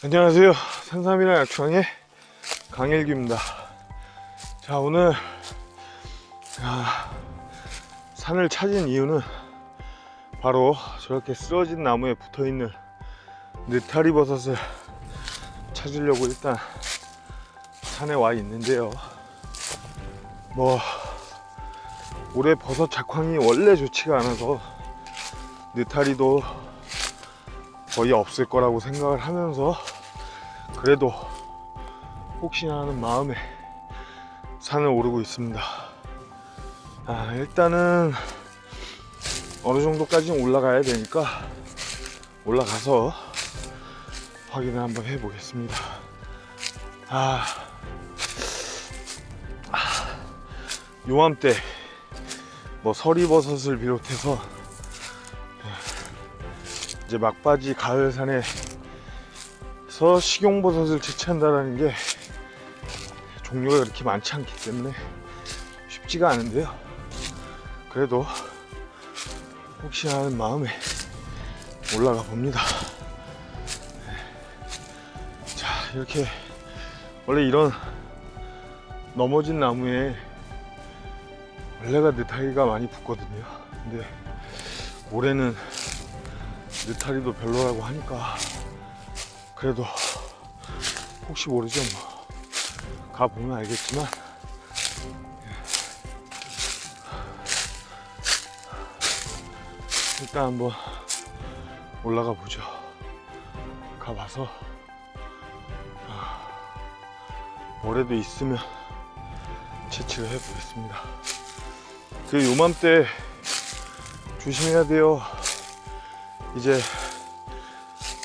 안녕하세요. 산삼이랑 약초왕의 강일규입니다. 자, 오늘 아, 산을 찾은 이유는 바로 저렇게 쓰러진 나무에 붙어 있는 느타리 버섯을 찾으려고 일단 산에 와 있는데요. 뭐 올해 버섯 작황이 원래 좋지가 않아서 느타리도 거의 없을 거라고 생각을 하면서 그래도 혹시나 하는 마음에 산을 오르고 있습니다. 아, 일단은 어느 정도까지는 올라가야 되니까 올라가서 확인을 한번 해보겠습니다. 아, 아, 요맘때 뭐 서리버섯을 비롯해서 이제 막바지 가을산에서 식용버섯을 채취한다는 게 종류가 그렇게 많지 않기 때문에 쉽지가 않은데요. 그래도 혹시 하는 마음에 올라가 봅니다. 자, 이렇게 원래 이런 넘어진 나무에 원래가 느타리가 많이 붙거든요. 근데 올해는 느타리도 별로라고 하니까 그래도 혹시 모르죠 뭐. 가보면 알겠지만. 일단 한번 올라가 보죠. 가봐서. 아, 올해도 있으면 채취를 해보겠습니다. 그 요맘때 조심해야 돼요 이제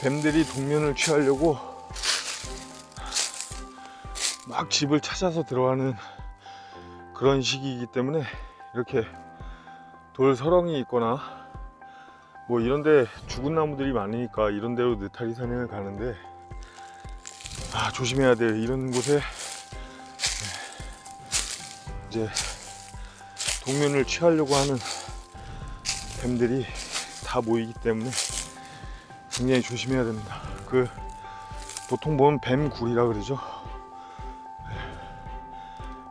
뱀들이 동면을 취하려고 막 집을 찾아서 들어가는 그런 시기이기 때문에 이렇게 돌 서렁이 있거나 뭐 이런데 죽은 나무들이 많으니까 이런 데로 느타리 산행을 가는데 아 조심해야 돼요 이런 곳에 이제 동면을 취하려고 하는 뱀들이 다 모이기 때문에 굉장히 조심해야 됩니다. 그 보통 보면 뱀굴이라 그러죠.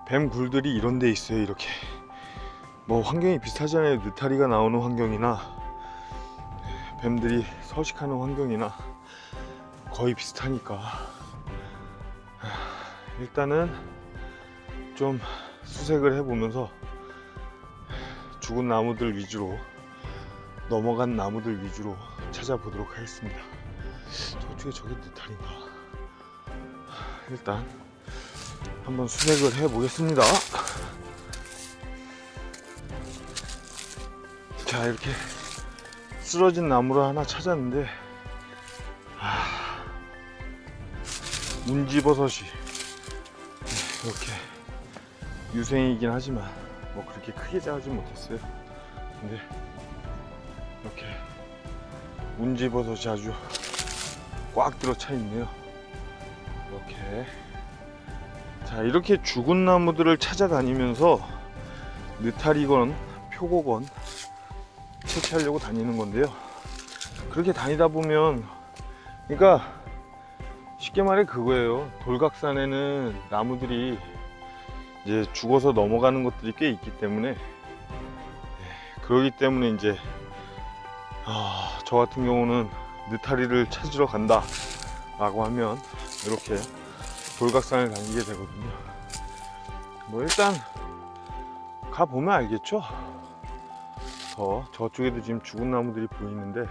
뱀굴들이 이런 데 있어요. 이렇게 뭐 환경이 비슷하잖아요. 느타리가 나오는 환경이나 뱀들이 서식하는 환경이나 거의 비슷하니까 일단은 좀 수색을 해보면서 죽은 나무들 위주로 넘어간 나무들 위주로 찾아보도록 하겠습니다. 저쪽에 저게 느타리인가? 일단 한번 수색을 해보겠습니다. 자 이렇게 쓰러진 나무를 하나 찾았는데 아, 문지버섯이 이렇게 유생이긴 하지만 뭐 그렇게 크게 자라지 못했어요. 근데 문지버섯이 아주 꽉 들어 차 있네요. 이렇게 자 이렇게 죽은 나무들을 찾아다니면서 느타리건 표고건 채취하려고 다니는 건데요. 그렇게 다니다 보면 그러니까 쉽게 말해 그거예요. 돌각산에는 나무들이 이제 죽어서 넘어가는 것들이 꽤 있기 때문에 그러기 때문에 이제 아, 저 같은 경우는 느타리를 찾으러 간다 라고 하면 이렇게 돌각산을 다니게 되거든요. 뭐 일단 가보면 알겠죠? 더 저쪽에도 지금 죽은 나무들이 보이는데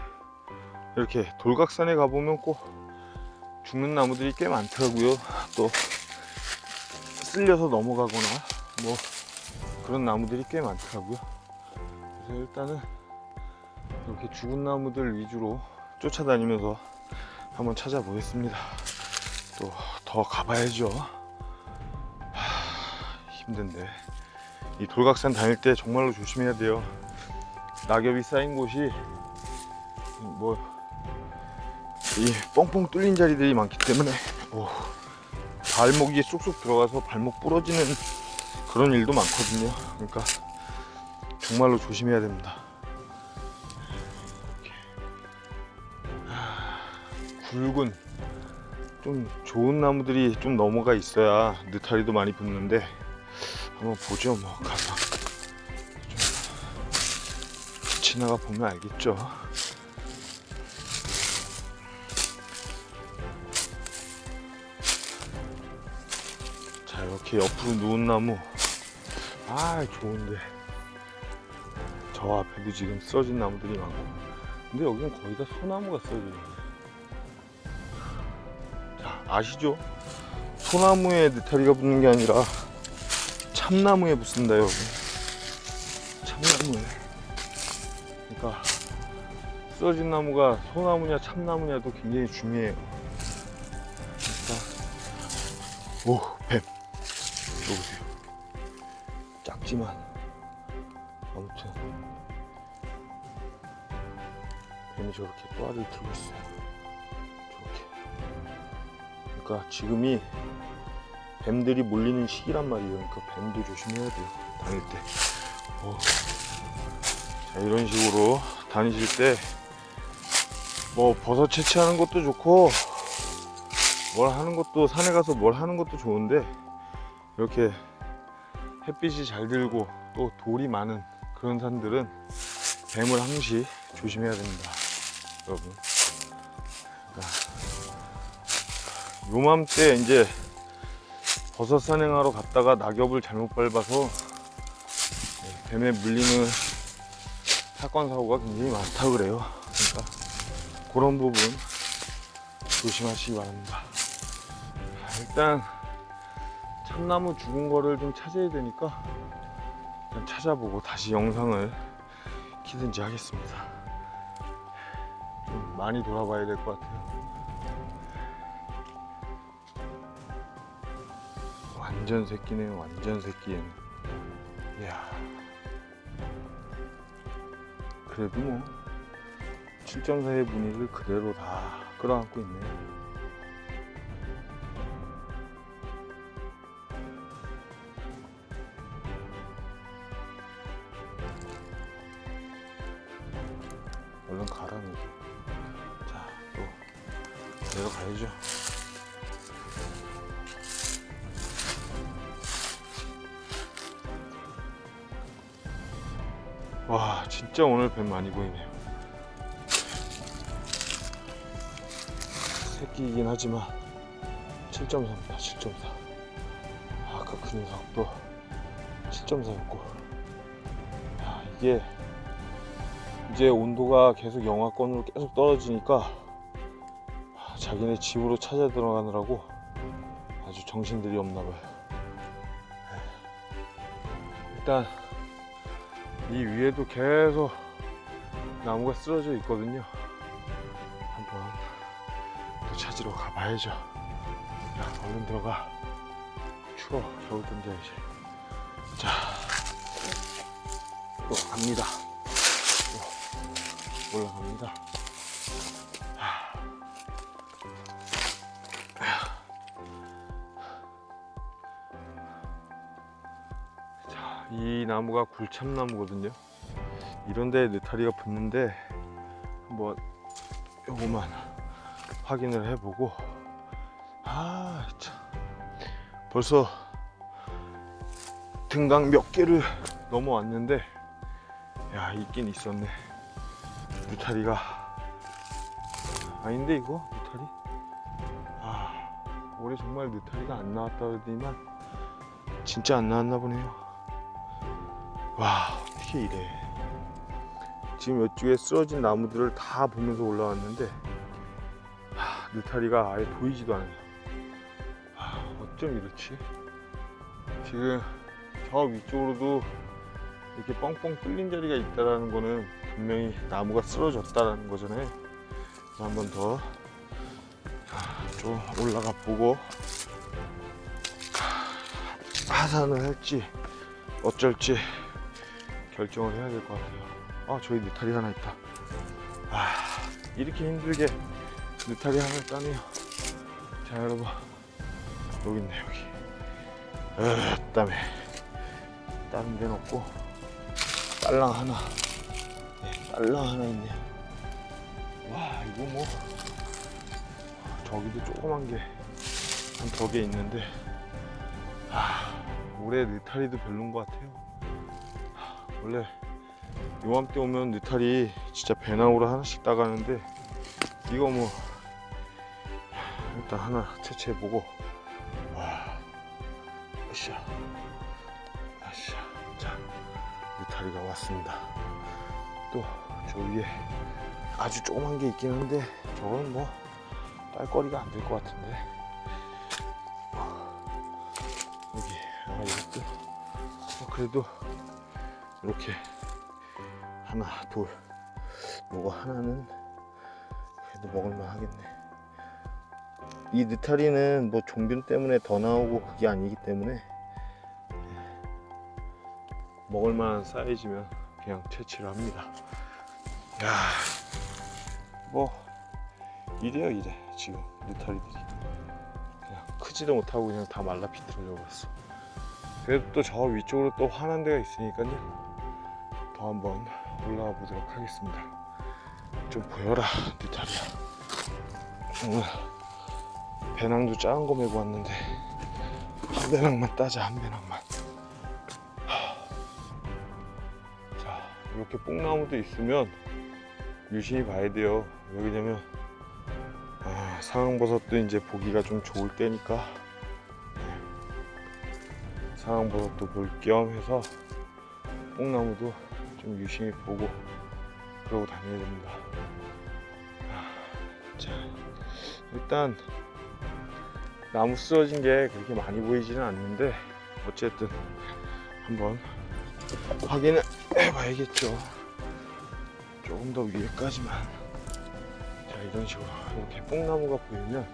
이렇게 돌각산에 가보면 꼭 죽는 나무들이 꽤 많더라고요. 또 쓸려서 넘어가거나 뭐 그런 나무들이 꽤 많더라고요. 그래서 일단은 이렇게 죽은 나무들 위주로 쫓아다니면서 한번 찾아보겠습니다. 또 더 가봐야죠. 하, 힘든데 이 돌각산 다닐 때 정말로 조심해야 돼요. 낙엽이 쌓인 곳이 뭐 이 뻥뻥 뚫린 자리들이 많기 때문에 오, 발목이 쏙쏙 들어가서 발목 부러지는 그런 일도 많거든요. 그러니까 정말로 조심해야 됩니다. 굵은 좀 좋은 나무들이 좀 넘어가 있어야 느타리도 많이 붙는데 한번 보죠 뭐. 가서 좀 지나가 보면 알겠죠. 자 이렇게 옆으로 누운 나무. 아 좋은데. 저 앞에도 지금 쓰러진 나무들이 많고. 근데 여기는 거의 다 소나무가 쓰러져 있네. 자 아시죠? 소나무에 느타리가 붙는 게 아니라 참나무에 붙습니다 여러분. 참나무에. 그러니까 쓰러진 나무가 소나무냐 참나무냐도 굉장히 중요해요. 그러니까 오뱀. 이거 보세요. 작지만 아무튼 뱀이 저렇게 또알을 들고 있어요 그러니까 지금이 뱀들이 몰리는 시기란 말이에요. 그러니까 뱀도 조심해야 돼요. 다닐 때. 오. 자, 이런 식으로 다니실 때 뭐 버섯 채취하는 것도 좋고 뭘 하는 것도 산에 가서 뭘 하는 것도 좋은데 이렇게 햇빛이 잘 들고 또 돌이 많은 그런 산들은 뱀을 항시 조심해야 됩니다 여러분 요맘때 이제 버섯 산행하러 갔다가 낙엽을 잘못 밟아서 네, 뱀에 물리는 사건 사고가 굉장히 많다 그래요 그러니까 그런 부분 조심하시기 바랍니다 일단 참나무 죽은 거를 좀 찾아야 되니까 일단 찾아보고 다시 영상을 키든지 하겠습니다. 좀 많이 돌아봐야 될 것 같아요. 완전 새끼네요, 완전 새끼에는. 이야. 그래도 뭐, 7.4의 분위기를 그대로 다 끌어안고 있네요. 얼른 가라는 게. 자, 또 내려가야죠. 진짜 오늘 뱀 많이 보이네요. 새끼이긴 하지만 7.4입니다. 7.4. 아까 그 녀석도 7.4였고. 야, 이게 이제 온도가 계속 영하권으로 계속 떨어지니까 아, 자기네 집으로 찾아 들어가느라고 아주 정신들이 없나 봐요. 일단 이 위에도 계속 나무가 쓰러져 있거든요. 한번 또 찾으러 가봐야죠. 야, 얼른 들어가. 추워. 겨울 던져야지. 자, 또 갑니다. 올라갑니다. 나무가 굴참나무거든요. 이런데 느타리가 붙는데 한번 요거만 확인을 해보고 아, 참. 벌써 등강 몇 개를 넘어왔는데 야, 있긴 있었네. 느타리가 아닌데 이거 느타리? 아 올해 정말 느타리가 안 나왔다 그러더니만 진짜 안 나왔나 보네요 와. 어떻게 이래. 지금 이쪽에 쓰러진 나무들을 다 보면서 올라왔는데 아, 느타리가 아예 보이지도 않아요 아, 어쩜 이렇지? 지금 저 위쪽으로도 이렇게 뻥뻥 뚫린 자리가 있다라는 거는 분명히 나무가 쓰러졌다라는 거잖아요. 그래서 한번 더 좀 올라가 보고 하산을 할지 어쩔지 결정을 해야 될 것 같아요. 아 저기 느타리 하나 있다. 아 이렇게 힘들게 느타리 하나 따네요. 자 여러분 여기 있네 여기. 으 땀에 다른 데는 없고 딸랑 하나 네, 딸랑 하나 있네요 와 이거 뭐 저기도 조그만 게한더개 있는데 아, 올해 느타리도 별론 것 같아요. 아, 원래 요맘때 오면 느타리 진짜 배낭으로 하나씩 따가는데 이거 뭐 일단 하나 채취해보고. 와 으쌰 으쌰 자 느타리가 왔습니다. 또 저 위에 아주 조그만 게 있긴 한데 저건 뭐 딸거리가 안 될 것 같은데. 여기 아 이것도. 어, 그래도 이렇게 하나 둘. 요거 하나는 그래도 먹을만 하겠네. 이 느타리는 뭐 종균 때문에 더 나오고 그게 아니기 때문에 먹을만한 사이즈면 그냥 채취를 합니다. 야, 뭐 이래요 이래. 지금 느타리들이. 그냥 크지도 못하고 그냥 다 말라 비틀어져 버렸어. 그래도 또 저 위쪽으로 또 환한 데가 있으니까요. 더 한번 올라가 보도록 하겠습니다. 좀 보여라 느타리야. 오늘 배낭도 작은 거 메고 왔는데 한 배낭만 따자 한 배낭만. 하. 자 이렇게 뽕나무도 있으면 유심히 봐야 돼요. 왜냐면 아, 상황버섯도 이제 보기가 좀 좋을 때니까 네. 상황버섯도 볼 겸 해서 뽕나무도 좀 유심히 보고 그러고 다녀야 됩니다. 아, 자 일단 나무 쓰러진 게 그렇게 많이 보이지는 않는데 어쨌든 한번 확인을 해봐야겠죠. 조금 더 위에까지만. 자, 이런 식으로 이렇게 뽕나무가 보이면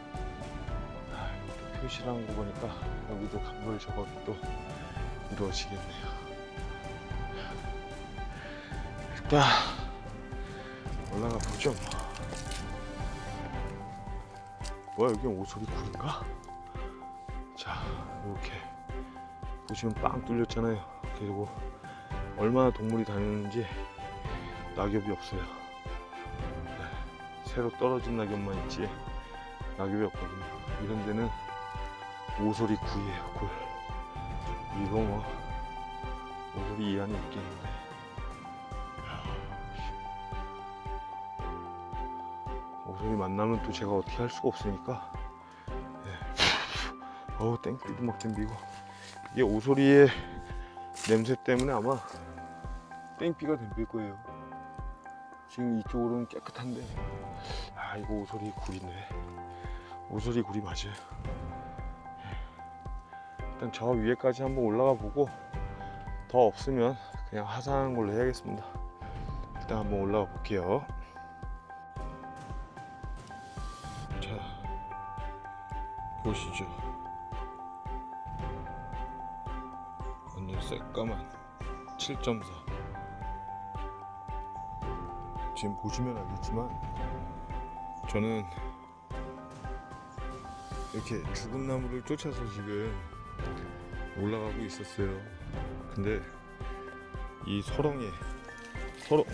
아, 표시를 한 거 보니까 여기도 간벌 작업이 또 이루어지겠네요. 일단 올라가 보죠. 뭐. 뭐야 여기 오소리 굴인가? 자 이렇게 보시면 빵 뚫렸잖아요. 그리고 얼마나 동물이 다니는지 낙엽이 없어요. 네, 새로 떨어진 낙엽만 있지 낙엽이 없거든요. 이런 데는 오소리 굴이에요, 굴. 이거 뭐 오소리 이 안에 있겠는데. 오소리 만나면 또 제가 어떻게 할 수가 없으니까. 네. 어우 땡볕도 막 덤비고. 이게 오소리의 냄새 때문에 아마 땡비가 덤빌 거예요. 지금 이쪽으로는 깨끗한데. 아 이거 오소리 굴이네. 오소리 굴이 맞아요. 일단 저 위에까지 한번 올라가 보고 더 없으면 그냥 하산하는 걸로 해야겠습니다. 일단 한번 올라가 볼게요 보시죠. 완전 새까만 7.4 지금 보시면 알겠지만 저는 이렇게 죽은 나무를 쫓아서 지금 올라가고 있었어요. 근데 이 서렁에 서렁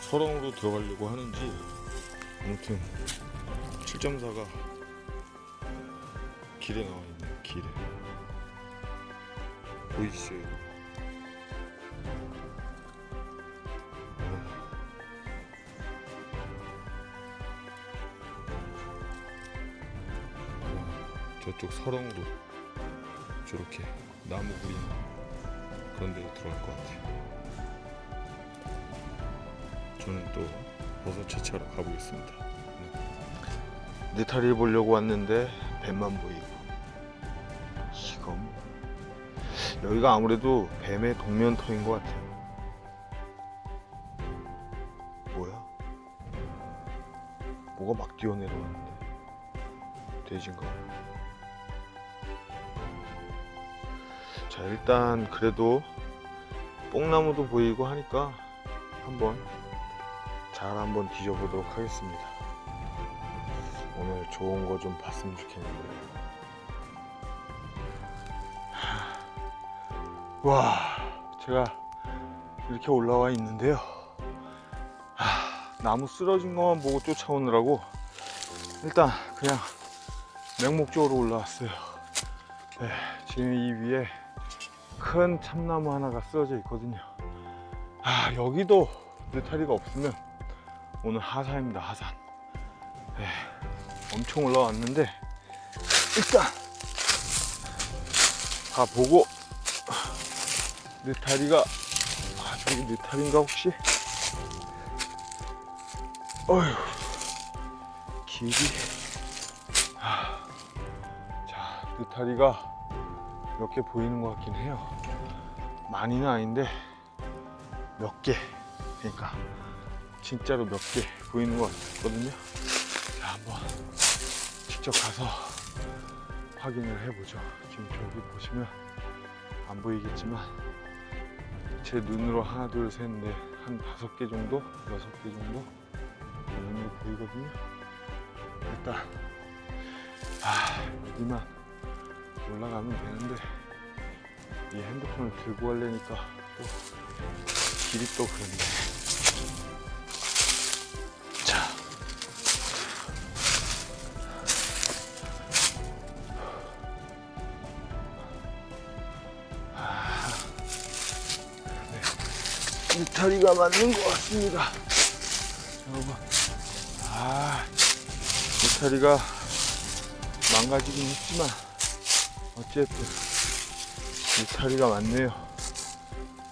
서렁으로 들어가려고 하는지 아무튼 7.4가 길에 나와 있네요. 길에 보이시죠? 이거? 저쪽 서렁으로 저렇게 나무 구린 그런 데로 들어갈 것 같아요. 저는 또 버섯 채취하러 가보겠습니다. 네. 느타리를 보려고 왔는데 뱀만 보이고 여기가 아무래도 뱀의 동면터인 것 같아요. 뭐야? 뭐가 막 뛰어내려왔는데 돼지인가? 자 일단 그래도 뽕나무도 보이고 하니까 한번 잘 한번 뒤져보도록 하겠습니다 오늘 좋은 거 좀 봤으면 좋겠는데 와 제가 이렇게 올라와 있는데요 하, 나무 쓰러진 것만 보고 쫓아오느라고 일단 그냥 맹목적으로 올라왔어요. 네, 지금 이 위에 큰 참나무 하나가 쓰러져 있거든요. 아, 여기도 느타리가 없으면 오늘 하산입니다, 하산. 네, 엄청 올라왔는데, 일단 다 보고, 느타리가, 아, 저기 느타리인가 혹시? 어휴, 길이. 아, 자, 느타리가 몇 개 보이는 것 같긴 해요. 많이는 아닌데 몇 개. 그러니까 진짜로 몇 개 보이는 것 같거든요. 자, 한번 직접 가서 확인을 해보죠. 지금 저기 보시면 안 보이겠지만 제 눈으로 하나, 둘, 셋, 넷, 한 다섯 개 정도, 여섯 개 정도 눈으로 보이거든요. 일단 아 여기만 올라가면 되는데 이 핸드폰을 들고 가려니까 또 길이 또 그렇네. 네. 느타리가 맞는 것 같습니다. 여러분, 아, 느타리가 망가지긴 했지만 어쨌든 느타리가 많네요.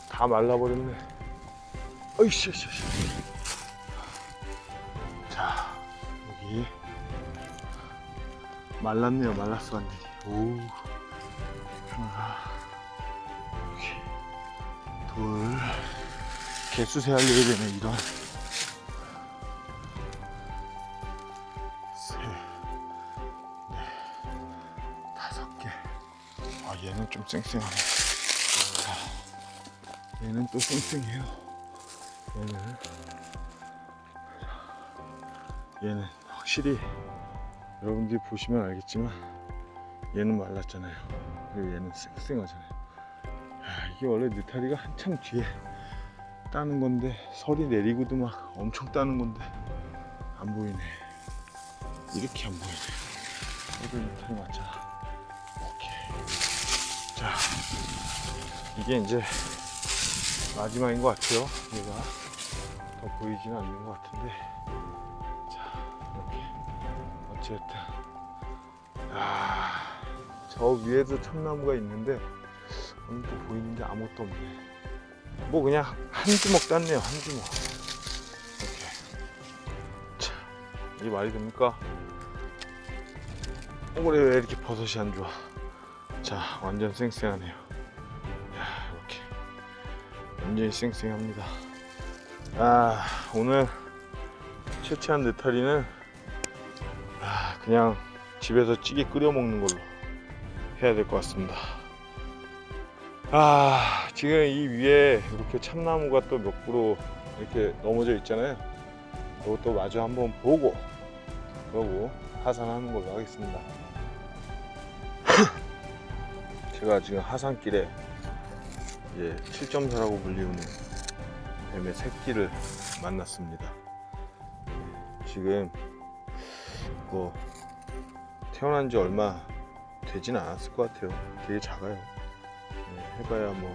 다 말라버렸네. 어이씨, 어이씨, 어이씨. 자, 여기 말랐네요. 말랐어 완전히. 오, 하나, 둘, 개수세 하려야 되네 이런. 셋, 넷, 다섯 개. 아 얘는 좀 쌩쌩하네. 자, 얘는 또 쌩쌩해요. 얘는 얘는 확실히 여러분들이 보시면 알겠지만 얘는 말랐잖아요. 그리고 얘는 쌩쌩하잖아요. 아, 이게 원래 느타리가 한참 뒤에 따는 건데 설이 내리고도 막 엄청 따는 건데 안 보이네. 이렇게 안 보이네. 이거 느타리 맞잖아. 오케이. 자, 이게 이제 마지막인 것 같아요. 얘가 더 보이지는 않는 것 같은데. 자, 이렇게 어쨌든 아, 저 위에도 참나무가 있는데 오늘 또 보이는 게 아무것도 없네. 뭐 그냥 한 주먹 땄네요, 한 주먹. 이렇게. 자, 이게 말이 됩니까? 올해 왜 이렇게 버섯이 안 좋아? 자, 완전 쌩쌩하네요. 야, 이렇게 완전히 쌩쌩합니다. 아, 오늘 채취한 느타리는 아, 그냥 집에서 찌개 끓여 먹는 걸로 해야 될 것 같습니다. 아, 지금 이 위에 이렇게 참나무가 또 몇 그루 이렇게 넘어져 있잖아요. 이것도 마저 한번 보고 그러고 하산하는 걸로 하겠습니다. 제가 지금 하산길에 이제 7.4라고 불리우는 뱀의 새끼를 만났습니다. 지금 뭐 태어난 지 얼마 되진 않았을 것 같아요. 되게 작아요. 네, 해봐야 뭐한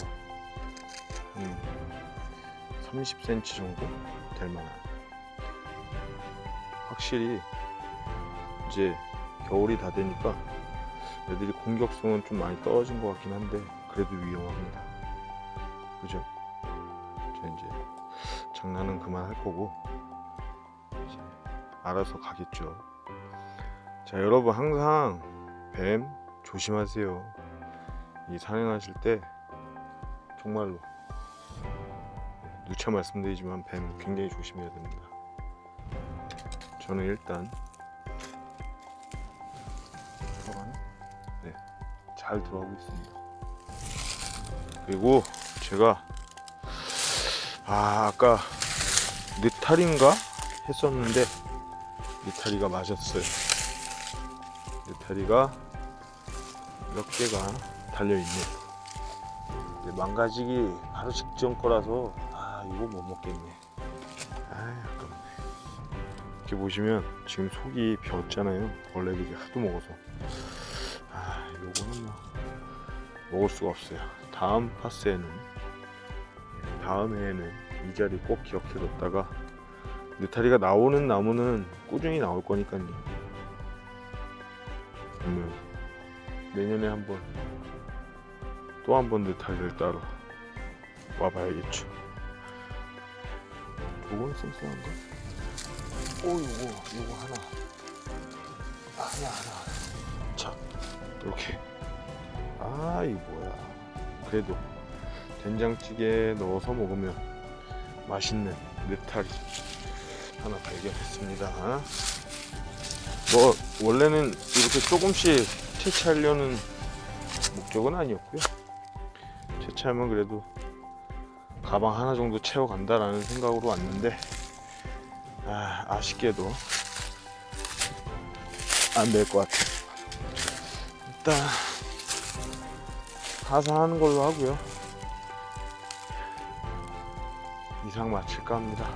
30cm 정도 될 만한. 확실히 이제 겨울이 다 되니까 애들이 공격성은 좀 많이 떨어진 것 같긴 한데 그래도 위험합니다. 그죠? 저 이제 장난은 그만할 거고 이제 알아서 가겠죠. 자 여러분 항상 뱀 조심하세요. 이 산행하실 때 정말로 누차 말씀드리지만 뱀 굉장히 조심해야 됩니다. 저는 일단? 네, 잘 들어가고 있습니다. 그리고 제가 아 아까 느타리인가 했었는데 느타리가 맞았어요. 느타리가 몇 개가 달려 있네요. 근데 망가지기 바로 직전 거라서 아 이거 못 먹겠네. 아 아깝네. 이렇게 보시면 지금 속이 비었잖아요. 벌레들이 하도 먹어서. 아, 요거는 뭐 먹을 수가 없어요. 다음 파스에는 다음 해에는 이 자리 꼭 기억해 뒀다가 느타리가 나오는 나무는 꾸준히 나올 거니까요. 그러면 내년에 한번 또 한번 느타리를 따러 와봐야겠죠. 요건 쌩쌩한가? 오 요거 요거 하나. 하나 하나 하나. 자 이렇게. 아 이거 뭐야. 그래도 된장찌개에 넣어서 먹으면 맛있는 느타리 하나 발견했습니다. 뭐 원래는 이렇게 조금씩 채취하려는 목적은 아니었고요 채취하면 그래도 가방 하나 정도 채워간다라는 생각으로 왔는데 아, 아쉽게도 안 될 것 같아요. 일단 하산하는 걸로 하고요. 이상 마칠까 합니다.